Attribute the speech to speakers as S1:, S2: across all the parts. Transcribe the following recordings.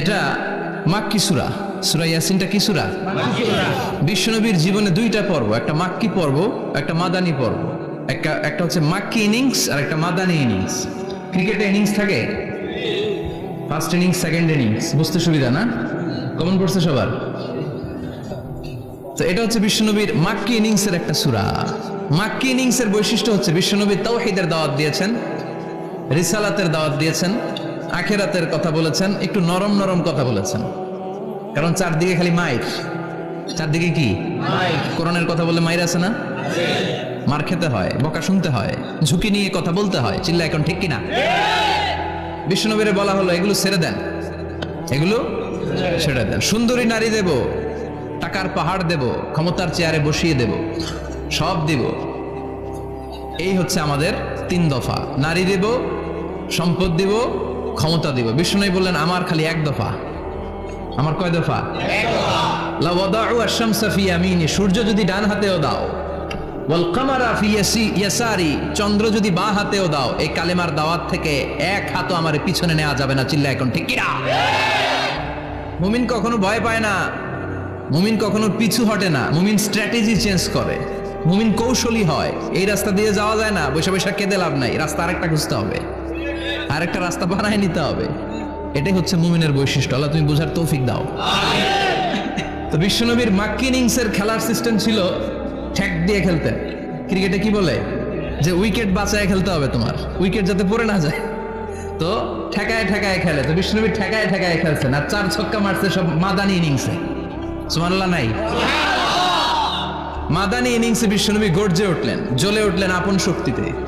S1: এটা মাক্কি সুরা। সুরা ইয়াসিনটা কি সুরা? বিশ্বনবীর জীবনে দুইটা পর্ব, একটা মাক্কি পর্ব, একটা মাদানী পর্ব। একটা একটা হচ্ছে মাক্কি ইনিংস আর একটা মাদানী ইনিংস। ক্রিকেটে ইনিংস থাকে? ফার্স্ট ইনিংস সেকেন্ড ইনিংস বুঝতে সুবিধা না? কমন পড়ছে সবার? তো এটা হচ্ছে বিশ্বনবীর মাক্কি ইনিংসের একটা সুরা। মাক্কি ইনিংসের বৈশিষ্ট্য হচ্ছে বিশ্বনবীর তাওহীদের দাওয়াত দিয়েছেন, রিসালাতের দাওয়াত দিয়েছেন আখেরাতের কথা বলেছেন, একটু নরম নরম কথা বলেছেন। কারণ চারদিকে খালি মাইর চারদিকে কি? কোরআনের কথা বলে মাইর আছে না? মার খেতে হয়, বকা শুনতে হয়, ঝুঁকি নিয়ে কথা বলতে হয় চিল্লা এখন ঠিক কিনা? বিষ্ণুনবীরে বলা হলো, এগুলো ছেড়ে দেন। এগুলো ছেড়ে দেন। সুন্দরী নারী দেব, টাকার পাহাড় দেব, ক্ষমতার চেয়ারে বসিয়ে দেব, সব দিব। এই হচ্ছে আমাদের তিন দফা। নারী দেব, সম্পদ দিব ক্ষমতা দিব। বিষ্ণু বললেন, আমার খালি এক দফা। আমার কয় দফা? সূর্য যদি ডান হাতেও দাও চন্দ্র যদি বাঁ হাতেও দাও, এই কালেমার দাওয়াত থেকে এক হাতও আমার পিছনে নেওয়া যাবে না। চিল্লা এখন, ঠিক কিনা মুমিন কখনো ভয় পায় না। মুমিন কখনো পিছু হটে না। মুমিন স্ট্র্যাটেজি চেঞ্জ করে। মুমিন কৌশলী হয়। এই রাস্তা দিয়ে যাওয়া যায় না। বৈশা বৈশা কেঁদে লাভ নাই। রাস্তা আরেকটা খুঁজতে হবে। আরেকটা রাস্তা বানায় নিতে হবে। এটাই হচ্ছে মুমিনের বৈশিষ্ট্য। আল্লাহ, তুমি বোঝার তৌফিক দাও। তো বিশ্বনবীর মাক্কি ইনিংসের খেলার সিস্টেম ছিল ঠ্যাক দিয়ে খেলতেন ক্রিকেটে কি বলে? যে উইকেট বাঁচায় খেলতে হবে তোমার। উইকেট যাতে পড়ে না যায়। তো ঠেকায় ঠেকায় খেলে। তো বিষ্ণুনবী ঠেকায় ঠেকায় খেলছেন। আর চার ছক্কা মারছে সব মাদানি ইনিংসে। সুমানাল্লাহ নাই। মাদানি ইনিংসে বিশ্বনবী গর্জে উঠলেন। জ্বলে উঠলেন আপন শক্তিতে।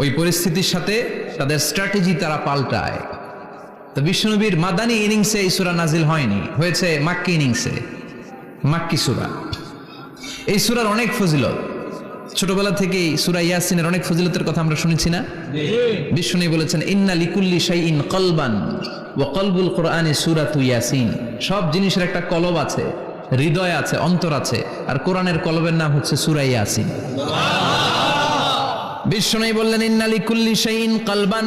S1: ওই পরিস্থিতির সাথে তাদের স্ট্র্যাটেজি তারা পাল্টায়। তো বিষ্ণুনবীর মাদানী ইনিংসে এই সুরা নাজিল হয়নি, হয়েছে মাক্কি ইনিংসে, মাক্কি সুরা। এই সুরার অনেক ফজিলত, ছোটবেলা থেকেই সুরা ইয়াসিনের অনেক ফজিলতের কথা আমরা শুনেছি না? বিষ্ণু বলেছেন, ইন্না লিকুল্লি শাইইন কলবান ওয়া কলবুল কোরআনে সূরাতু ইয়াসিন। সব জিনিসের একটা কলব আছে, হৃদয় আছে, অন্তর আছে, আর কোরআনের কলবের নাম হচ্ছে সুরা ইয়াসিন। বিষ্ণু বললেন ইন্না লিকুল্লি শাইইন কলবান।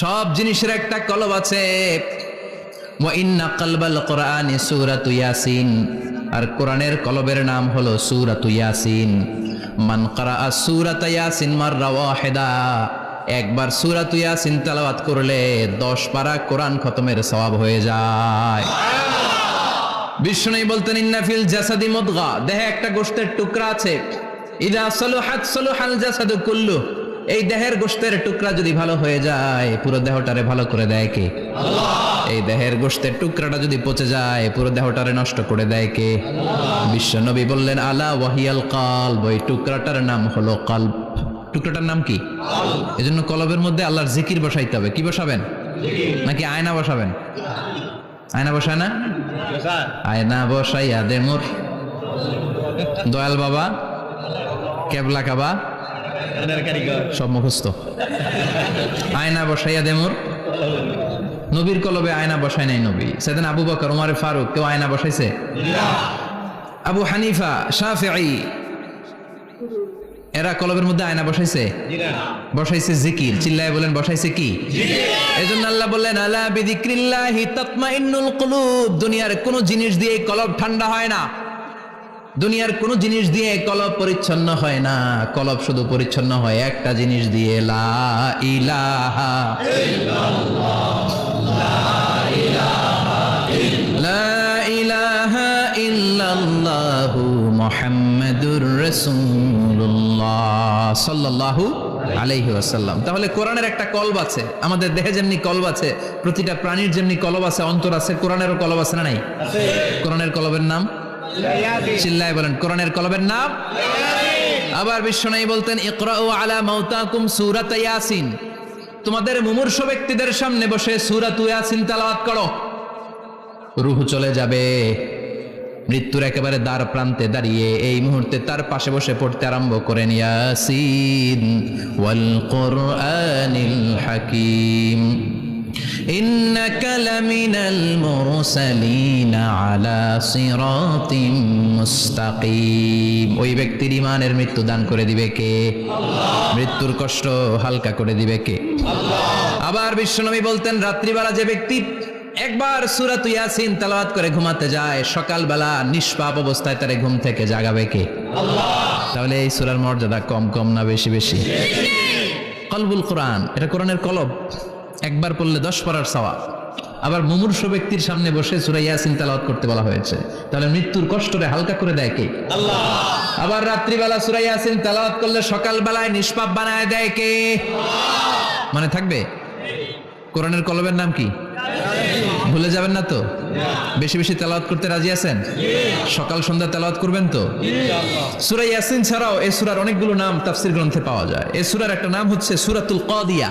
S1: সব জিনিসের একটা কলব আছে। ইন্না কলবাল কোরআনে সূরাতু ইয়াসিন। আর কোরআনের কলবের নাম হলো সূরাতু ইয়াসিন। মান কারা সূরাত ইয়াসিন মাররা ওয়াহিদা। একবার সূরাতু ইয়াসিন তেলাওয়াত করলে 10 পারা কোরআন খতমের সওয়াব হয়ে যায়। বিষ্ণু বলতেন, ইন্না ফিল জাসাদি মুদগা। দেহে একটা গোশতের টুকরা আছে। ইদা সলুহাত সলুহাল জাসাদু কুল্লু। এই দেহের গোশতের টুকরা যদি ভালো হয়ে যায় পুরো দেহটারে ভালো করে দেয় কে? এই দেহের গোশতের টুকরাটা যদি পচে যায় পুরো দেহটারে নষ্ট করে দেয় কে? বিশ্ব নবী বললেন আলা ওয়াহিয়াল কালব। ওই টুকরাটার নাম হলো কালব। টুকরাটার নাম কি? এজন্য কলবের মধ্যে আল্লাহর জিকির বসাইতে হবে। কি বসাবেন? নাকি আয়না বসাবেন? আয়না বসায় না? আয়না বসাইয়া দে মোর। দয়াল বাবা। কেবলা কাবা? সব মুখস্থ। আয়না বসাইয়া দেমোর নবীর কলবে আয়না বসায় নাই নবী। সেদিন আবু বকর, উমারে ফারুক, কেউ আয়না বসাইছে? আবু হানিফা, শাফিঈ। এরা কলবের মধ্যে আয়না বসাইছে? বসাইছে জিকির। চিল্লায় বলেন, বসাইছে কি? এজন্য আল্লাহ বললেন, আলা বিযিক্রিল্লাহি তাতমাইন্নুল কুলুব। দুনিয়ার কোন জিনিস দিয়ে কলব ঠান্ডা হয় না। দুনিয়ার কোন জিনিস দিয়ে কলব পরিচ্ছন্ন হয় না। কলব শুধু পরিচ্ছন্ন হয় একটা জিনিস দিয়ে। লা ইলাহা লা ইলাহা ইল্লাল্লাহু মুহাম্মাদুর রাসূলুল্লাহ সাল্লাল্লাহু আলাইহি ওয়াসাল্লাম। তাহলে কোরআনের একটা কলব আছে। আমাদের দেহে যেমনি কলব আছে প্রতিটা প্রাণীর যেমনি কলব আছে অন্তর আছে কোরআনেরও কলব আছে না নাই? কোরআনের কলবের নাম? চিল্লায় বলেন, কোরআনের কলবের নাম? আবার বিশ্বনাই বলতেন, ইকরাউ আলা মাউতাকুম সূরাত ইয়াসিন। তোমাদের মুমূর্ষ ব্যক্তিদের সামনে বসে সূরাত ইয়াসিন তেলাওয়াত করো। রুহ চলে যাবে। মৃত্যুর একেবারে দ্বার প্রান্তে দাঁড়িয়ে এই মুহূর্তে তার পাশে বসে পড়তে আরম্ভ করেন ইয়াসিন ওয়াল কোরআনিল হাকিম। إنك لمن المرسلين على صراط মুস্তাকিম ওই ব্যক্তির ইমানের মৃত্যু দান করে দিবে কে মৃত্যুর কষ্ট হালকা করে দিবে কে আবার বিশ্বনবী বলতেন রাত্রিবেলা যে ব্যক্তি একবার সুরাত ইয়াসিন তেলাওয়াত করে ঘুমাতে যায় সকালবেলা নিষ্পাপ অবস্থায় তারে ঘুম থেকে জাগাবে কে তাহলে এই সুরার মর্যাদা কম কম না বেশি বেশি কলবুল কোরআন এটা কোরআনের কলব একবার পড়লে দশ পড়ার সওয়াব। আবার মুমূর্ষ ব্যক্তির সামনে বসে সুরা ইয়াসিন তেলাওয়াত করতে বলা হয়েছে। তাহলে মৃত্যুর কষ্টরে হালকা করে দেয় কে? আবার রাত্রিবেলা সুরা ইয়াসিন তেলাওয়াত করলে সকালবেলায় নিষ্পাপ বানায় দেয় কে? মানে থাকবে? কোরআনের কলবের নাম কি? ভুলে যাবেন না তো? বেশি বেশি তেলাওয়াত করতে রাজি আছেন? সকাল সন্ধ্যা তেলাওয়াত করবেন তো? সূরা ইয়াসিন ছাড়াও এই সুরার অনেকগুলো নাম তাফসীর গ্রন্থে পাওয়া যায়। এই সুরার একটা নাম হচ্ছে সূরাতুল কাদিয়া।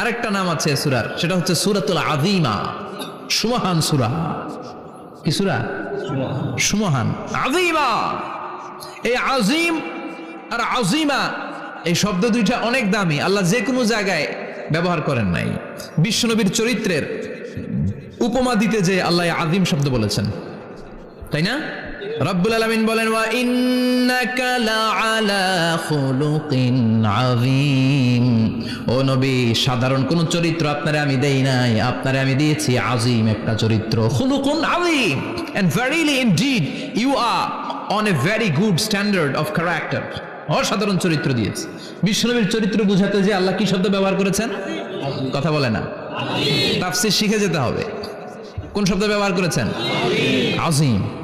S1: আরেকটা নাম আছে সূরার, সেটা হচ্ছে সূরাতুল আদিমা সুমহান সুরা। কি সূরা? সুমহান। আযীমা! এই আজিম আর আজিমা এই শব্দ দুইটা অনেক দামি, আল্লাহ যে কোনো জায়গায় ব্যবহার করেন নাই। বিশ্বনবীর চরিত্রের উপমা দিতে যে আল্লাহ আজিম শব্দ বলেছেন। তাই না? রব্বুল আলামিন বলেন, ওয়া ইন্নাকা লা আলা খুলুকিন আযীম। ও নবী, সাধারণ কোন চরিত্র আপনারে আমি দেই নাই, আপনারে আমি দিয়েছি আজিম একটা চরিত্র। খুলুকুন আযীম! And verily indeed you are on a very good standard of character অসাধারণ চরিত্র দিয়েছে। বিশ্বনবীর চরিত্র বুঝাতে যে আল্লাহ কি শব্দ ব্যবহার করেছেন? কথা বলে না। তাফসীর শিখে যেতে হবে। কোন শব্দ ব্যবহার করেছেন? আজিম।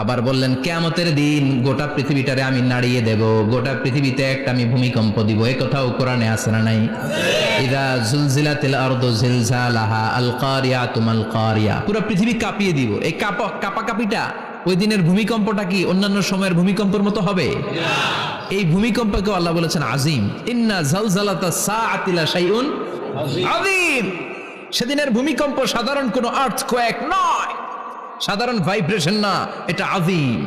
S1: আবার বললেন, কেয়ামতের দিন গোটা পৃথিবীটারে আমি নাড়িয়ে দেব, গোটা পৃথিবীতে একটা আমি ভূমিকম্প দিব। এ কথাও কোরআনে আছে না নাই? ইদা জুলজিলাতিল আরদু জিলজালাহা আল কারিয়াতু মাল কারিয়া পুরো পৃথিবী কাঁপিয়ে দিব। এই কাপা কাপিটা ওই দিনের ভূমিকম্পটা কি অন্যান্য সময়ের ভূমিকম্পের মতো হবে? এই ভূমিকম্পকে আল্লাহ বলেছেন আজিম। ইন্না জালজালাতা সাআতিলা শাইউন আজিম সেদিনের ভূমিকম্প সাধারণ কোনো আর্থ কোয়েক নয়। সাধারণ ভাইব্রেশন না, এটা আজিম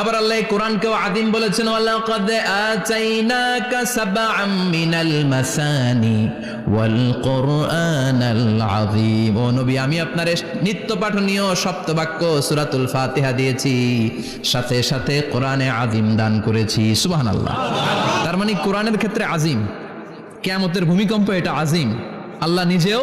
S1: আবার আল্লাহ কোরআনকেও আদিম বলেছেন মাসানি আমি আপনার নিত্য পাঠনীয় সপ্তবাক্য সূরাতুল ফাতিহা দিয়েছি, সাথে সাথে কোরআনে আযীম দান করেছি। সুবহানাল্লাহ। তার মানে কোরআনের ক্ষেত্রে আযীম, কিয়ামতের ভূমিকম্প এটা আযীম। আল্লাহ নিজেও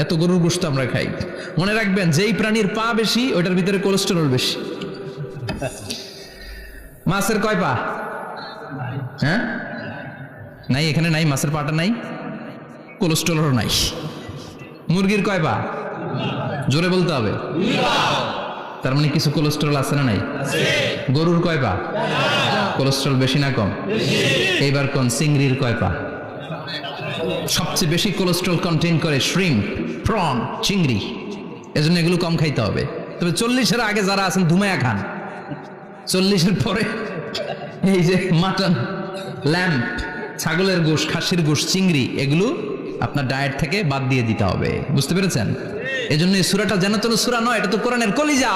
S1: এত গরুর গোস্ত আমরা খাই। মনে রাখবেন, যেই প্রাণীর পা বেশি, ওইটার ভিতরে কোলেস্টেরল বেশি। মাছের কয় পা? হ্যাঁ? নাই, এখানে নাই, মাছের পাটা নাই কোলেস্টেরলও নাই। মুরগির কয় পা? জোরে বলতে হবে। তার মানে কিছু কোলেস্টেরল আছে না নাই? গরুর কয় পা? কোলেস্টেরল বেশি না কম? এইবার কোন, চিংড়ির কয় পা? সবচেয়ে বেশি কোলেস্ট্রল কন্টেন করে শ্রিম প্রন চিংড়ি। এজন্য এগুলো কম খাইতে হবে। তবে চল্লিশের আগে যারা আছেন ধুমায়া খান। চল্লিশের পরে এই যে মাটন ল্যাম্প ছাগলের গোশ খাসির গোশ চিংড়ি এগুলো আপনার ডায়েট থেকে বাদ দিয়ে দিতে হবে। বুঝতে পেরেছেন? এজন্য এই সুরাটা যেন তেন সুরা নয় এটা তো কোরআনের কলিজা।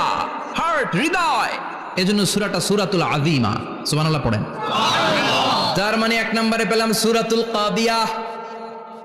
S1: হার্ট হৃদয়। এজন্য সুরাটা সুরাতুল আদিমা সুবহানাল্লাহ পড়েন। তার মানে এক নম্বরে পেলাম সুরাতুল কাদিয়াহ।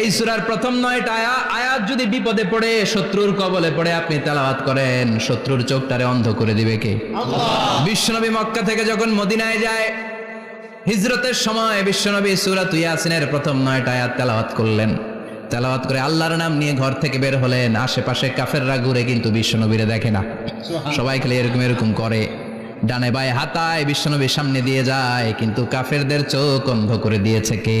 S1: এই সুরার প্রথম নয়টা আয়া আয়াত যদি বিপদে পড়ে শত্রুর কবলে পড়ে আপনি তেলাওয়াত করেন শত্রুর চোখটারে অন্ধ করে দিবে কে? বিশ্বনবী মক্কা থেকে যখন মদিনায় যায় হিজরতের সময় বিশ্বনবী সুরাত ইয়াসিনের প্রথম নয়টা আয়াত তেলাওয়াত করলেন। তেলাওয়াত করে আল্লাহর নাম নিয়ে ঘর থেকে বের হলেন আশেপাশে কাফেররা ঘুরে কিন্তু বিশ্বনবীরে দেখে না। সবাই খালি এরকম এরকম করে। ডানে বায়ে হাতায় বিশ্বনবীর সামনে দিয়ে যায় কিন্তু কাফেরদের চোখ অন্ধ করে দিয়েছে কে?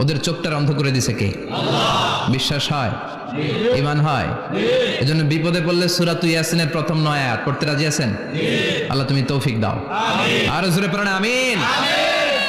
S1: ওদের চোখটার অন্ধ করে দিছে কে? বিশ্বাস হয়? ইমান হয়? এজন্য বিপদে পড়লে সুরাত ইয়াসিনের প্রথম নয় আয়াত। পড়তে রাজি আছেন? আল্লাহ তুমি তৌফিক দাও। আর জোরে পড়েন আমিন।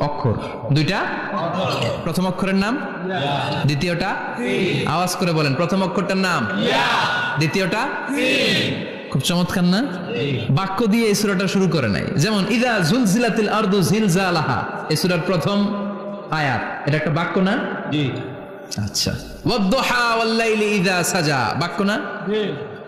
S1: অক্ষর। দুইটা? প্রথম অক্ষরের নাম? দ্বিতীয়টা? আওয়াজ করে বলেন প্রথম অক্ষরটার নাম? দ্বিতীয়টা? খুব চমৎকার না? বাক্য দিয়ে এই সুরাটা শুরু করে নাই। যেমন ইদা জুলজিলাতিল আরদু জিলজালাহা। এই সুরার প্রথম আয়াত। এটা একটা বাক্য না? আচ্ছা। ওয়াদ্দুহা ওয়াল্লাইলি ইদা সাজা। বাক্য না?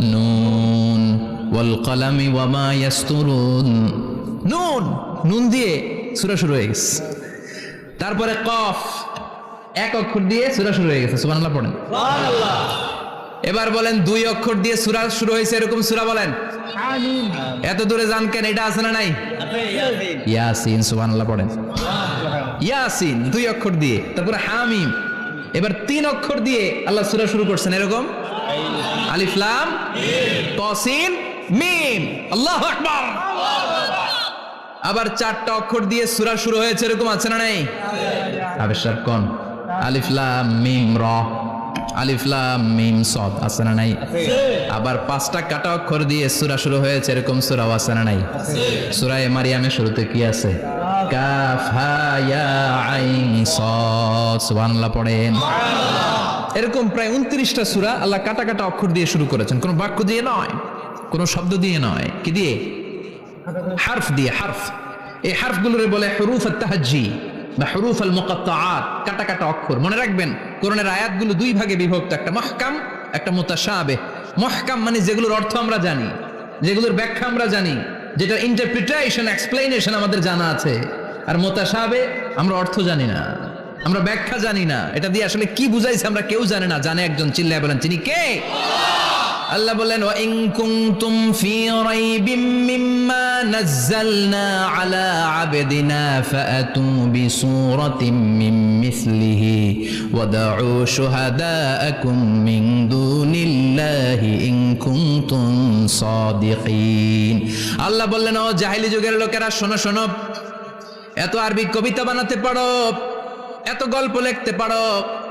S1: নুন। ওয়াল কলামি ওয়ামা ইয়াসতুরুন। নুন। নুন দিয়ে সূরা শুরু হয়ে গেছে। তারপরে কফ। এক অক্ষর দিয়ে সূরা শুরু হয়ে গেছে। সুবহানাল্লাহ পড়েন। এবার বলেন দুই অক্ষর দিয়ে সূরা শুরু হয়েছে এরকম সূরা বলেন। এত দূরে যান কেন? এটা আছে না নাই? ইয়াসিন। সুবহানাল্লাহ পড়েন। ইয়াসিন দুই অক্ষর দিয়ে। তারপরে হামিম। এবার তিন অক্ষর দিয়ে আল্লাহ সুরা শুরু করছেন, এরকম? আলিফলাম তসিন, মিম। আল্লাহ আকবার। আবার চারটা অক্ষর দিয়ে সুরা শুরু হয়েছে, এরকম আছে না নাই? আবিষ্কার কোন আলিফলাম মিম, র। মিম সদ আছে না নাই আবার পাঁচটা কাটা অক্ষর দিয়ে সূরা শুরু হয়েছে এরকম সূরাও আছে না নাই। সূরা এ মারিয়ামের শুরুতে কি আছে? কাফ হা ইয়া আইন সদ সুবহানাল্লাহ পড়েন। এরকম প্রায় উনত্রিশটা সূরা আল্লাহ কাটা কাটা অক্ষর দিয়ে শুরু করেছেন। কোনো বাক্য দিয়ে নয় কোনো শব্দ দিয়ে নয়। কি দিয়ে? হারফ দিয়ে হারফ। এই হারফগুলোরে বলে হরুফ তাহাজ্জি বা হরুফ আল মুকাত্তাআত, কাটা কাটা অক্ষর। মনে রাখবেন, কোরআনের আয়াতগুলো দুই ভাগে বিভক্ত, একটা মহকাম, একটা মুতাশাবিহ। মহকাম মানে যেগুলোর অর্থ আমরা জানি, যেগুলোর ব্যাখ্যা আমরা জানি যেটা ইন্টারপ্রিটেশন এক্সপ্লেনেশন আমাদের জানা আছে। আর মোতাসাবে আমরা অর্থ জানি না, আমরা ব্যাখ্যা জানি না। এটা দিয়ে আসলে কি বুঝাইছে আমরা কেউ জানে না। জানে একজন, চিল্লায় বলেন, তিনি কে? আল্লাহ বলেন ওয়া ইন কুনতুম ফি রাইবিম মিম্মা নাযালনা আলা আবদিনা ফাআতু বিসূরাতিন মিন মিসলিহি ওয়াদউ শুহাদাআকুম মিন দুনিল্লাহি ইন কুনতুম সাদিকিন। আল্লাহ বললেন, ও জাহেলি যুগের লোকেরা, শোনো শোনো, এত আরবি কবিতা বানাতে পারো, এত গল্প লিখতে পারো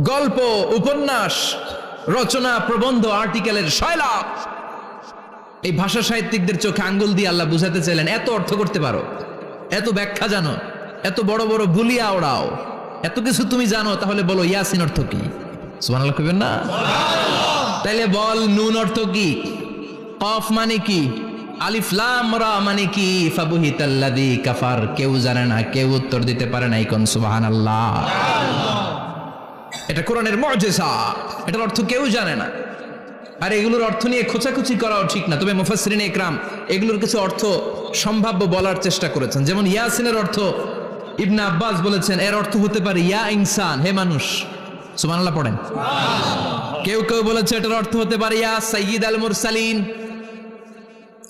S1: গল্প, উপন্যাস, রচনা, প্রবন্ধ, আর্টিকেলের শয়লাভ এই ভাষা সাহিত্যিকদের চোখে আঙ্গুল দিয়ে আল্লাহ বুঝাতে চাইলেন, এত অর্থ করতে পারো, এত ব্যাখ্যা জানো, এত বড় বড় বুলিয়া ওড়াও, এত কিছু তুমি জানো, তাহলে বলো ইয়াসিন অর্থ কি? কইবেন না? তাইলে বল নুন অর্থ কি? কফ মানে কি? আলিফ লাম মানে কি? ফাবুহিতাল্লাযী কাফার, কেউ জানে না, কেউ উত্তর দিতে পারে না কোন, সুবহানাল্লাহ। এটা কোরআনের মর্যাদা। এটার অর্থ কেউ জানে না। আর এগুলোর অর্থ নিয়ে খোঁচাখুচি করাও ঠিক না। তবে মুফাসসিরিন একরাম এগুলোর কিছু অর্থ সম্ভাব্য বলার চেষ্টা করেছেন। যেমন ইয়াসিনের অর্থ ইবনে আব্বাস বলেছেন, এর অর্থ হতে পারে, ইয়া ইনসান, হে মানুষ। সুবহানাল্লাহ পড়েন। কেউ কেউ বলেছে, এটার অর্থ হতে পারে, ইয়া সাইয়্যিদ আল মুরসালিন।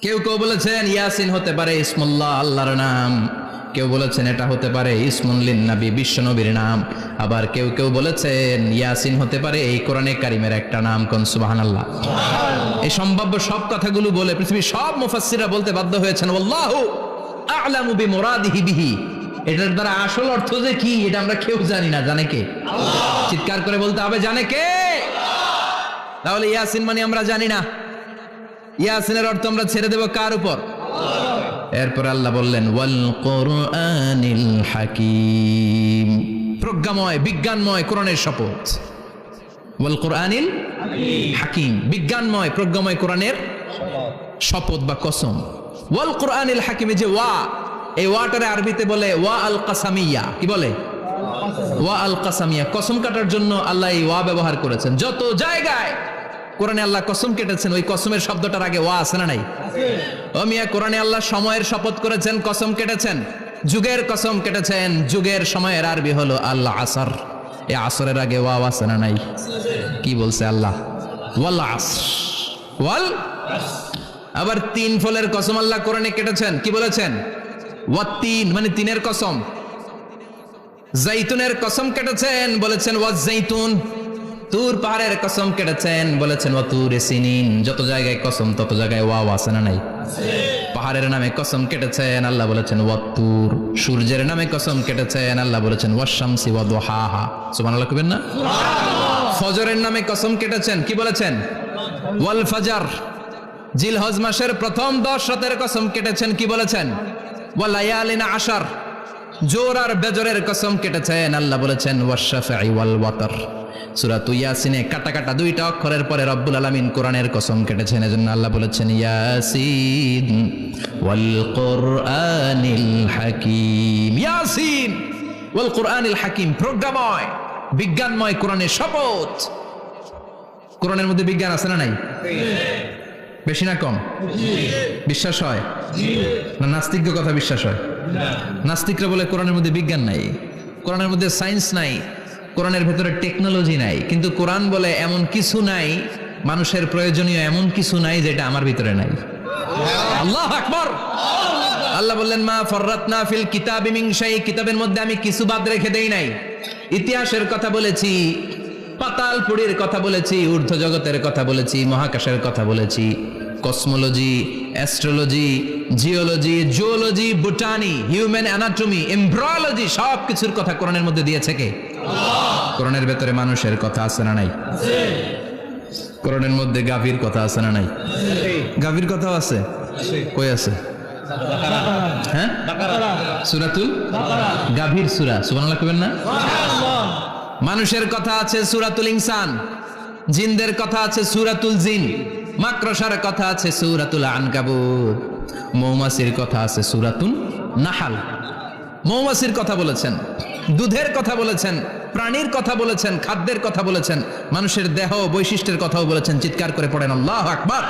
S1: কেউ কেউ বলেছেন, ইয়াসিন হতে পারে, ইসমুল্লাহ, আল্লাহর নাম। কেউ বলেছেন, এটা হতে পারে ইসমুল্লিন নবী বিশ্ব নবীর নাম। আবার কেউ কেউ বলেছেন ইয়াসিন হতে পারে এই কোরআনে কারিমের একটা নাম কোন? সুবাহান আল্লাহ এই সম্ভাব্য সব কথাগুলো বলে পৃথিবীর সব মুফাসসিররা বলতে বাধ্য হয়েছেন আল্লাহু আ'লামু বিমুরাদিহি বিহি। এটার দ্বারা আসল অর্থ যে কি এটা আমরা কেউ জানি না। জানে কে? চিৎকার করে বলতে হবে জানে কে? তাহলে ইয়াসিন মানে আমরা জানি না। ইয়াসিনের অর্থ আমরা ছেড়ে দেব কার উপর? এরপর আল্লাহ বললেন ওয়াল কোরআনিল হাকিম। প্রজ্ঞাময়, বিজ্ঞানময় কোরআনের শপথ। ওয়াল কোরআনিল হাকিম, বিজ্ঞানময়, প্রজ্ঞাময় কোরআনের শপথ বা কসম। ওয়াল কোরআনিল হাকিমে যে ওয়া, এই ওয়াটারে আরবিতে বলে ওয়া আল কাসামিয়া, কি বলে? ওয়া আল কাসামিয়া, কসম কাটার জন্য আল্লাহ এই ওয়া ব্যবহার করেছেন। যত জায়গায় কোরআনে আল্লাহ কসম কেটেছেন, ওই কসমের শব্দটার আগে ওয়া আছে না নাই? ও মিয়া, কোরআনে আল্লাহ সময়ের শপথ করেছেন, কসম কেটেছেন? যুগের কসম কেটেছেন, যুগের সময়ের আরবি হলো আল্লাহ আসর এই আসরের আগে ওয়া না নাই? কি বলছে আল্লাহ? ওয়াল? আবার তিন ফলের কসম আল্লাহ কোরআনে কেটেছেন, কি বলেছেন? ওয়াত্তিন মানে তিনের কসম। জাইতুনের কসম কেটেছেন, বলেছেন ওয়া জাইতুন তুর পাহাড়ের কসম কেটেছেন, বলেছেন ও তুর সিনিন যত জায়গায় কসম, তত জায়গায় ওয়াও আছে না নাই? পাহাড়ের নামে কসম কেটেছেন আল্লাহ বলেছেন ওয়াত্তুর। সূর্যের নামে কসম কেটেছেন আল্লাহ বলেছেন ওয়াশামসি ওয়া দুহাহা সুবহানাল্লাহ কইবেন না? ফজরের নামে কসম কেটেছেন কি বলেছেন? ওয়াল ফাজার। জিলহজ মাসের প্রথম দশ রাতের কসম কেটেছেন কি বলেছেন? ওয়ালায়ালিনা আশার। জোর আর বেজরের কসম কেটেছেন। আল্লাহ বলেছেন ওয়াশাফাই ওয়াল ওয়াতর সূরা ইয়াসিনে কাটা কাটা দুইটা অক্ষরের পরে রব্বুল আলামিন কোরআনের কসম কেটেছেন। এজন্য আল্লাহ বলেছেন, ইয়াসিন ওয়াল কোরআনিল হাকিম। ইয়াসিন ওয়াল কোরআনিল হাকিম, প্রজ্ঞাময়, বিজ্ঞানময় কোরআনের শপথ। কোরআনের মধ্যে বিজ্ঞান আছে না নাই? বেশি না কম? বিশ্বাস হয়? না, নাস্তিকদের কথা বিশ্বাস হয়? নাস্তিকরা বলে কোরআনের মধ্যে বিজ্ঞান নাই, কোরআনের মধ্যে সায়েন্স নাই, কোরআনের ভেতরে টেকনোলজি নাই, কিন্তু কোরআন বলে এমন কিছু নাই, মানুষের প্রয়োজনীয় এমন কিছু নাই যেটা আমার ভিতরে নাই। আল্লাহ আকবর! আল্লাহ বললেন, মা ফররাতনা ফিল কিতাবি মিন শাই কিতাবের মধ্যে আমি কিছু বাদ রেখে দেই নাই। ইতিহাসের কথা বলেছি পাতাল পুরীর কথা বলেছি ঊর্ধ্ব জগতের কথা বলেছি, মহাকাশের কথা বলেছি। Cosmology astrology geology zoology botany human anatomy embryology সব কিছুর কথা কোরআনের মধ্যে দিয়েছে কে? কোরআনের ভেতরে মানুষের কথা আছে না নাই? কোরআনের মধ্যে গাভীর কথা আছে না নাই? গাভীর কথাও আছে? কই আছে? হ্যাঁ? সুরাতুল গাভীর সুরা, সুবহানাল্লাহ কইবেন না? মানুষের কথা আছে সুরাতুল ইনসান, জিনদের কথা আছে সুরাতুল জিন। মাকড়সার কথা আছে সুরাতুল আনকাবুত মৌমাছির কথা আছে সুরাতুন নাহাল। মৌমাছির কথা বলেছেন, দুধের কথা বলেছেন, প্রাণীর কথা বলেছেন, খাদ্যের কথা বলেছেন, মানুষের দেহ বৈশিষ্ট্যের কথাও বলেছেন, চিৎকার করে পড়েন, আল্লাহ আকবার।